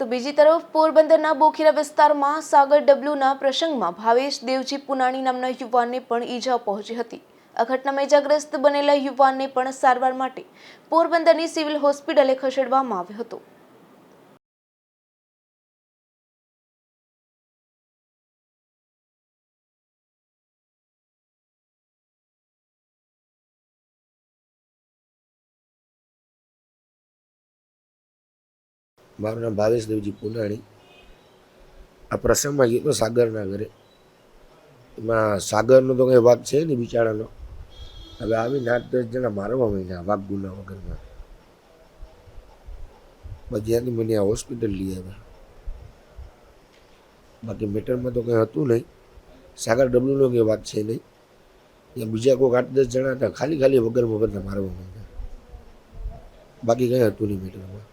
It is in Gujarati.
તો બીજી તરફ પોરબંદરના બોખીરા વિસ્તારમાં સાગર ડબલુના પ્રસંગમાં ભાવેશ દેવજી પુનાણી નામના યુવાનને પણ ઈજા પહોંચી હતી આ ઘટનામાં ઇજાગ્રસ્ત બનેલા યુવાનને પણ સારવાર માટે પોરબંદરની સિવિલ હોસ્પિટલે ખસેડવામાં આવ્યો હતો મારું ના બારસ દેવજી પુરાણી આ પ્રસંગવાકી તો સાગર ના ઘરે માં સાગર નું તો એ વાત છે ની બિચારાનો હવે આમી 10 જણા મારવા મહિને આપ ગુલા વગેરે માં જ્યાની મની હોસ્પિટલ લીયા બાકી મેટર માં તો કે હતું લઈ સાગર ડબલ નો કે વાત છે લઈ એ બીજા કો 10 જણા કા ખાલી ખાલી વગર મરવા મહિને બાકી કયા તોલી મેટર માં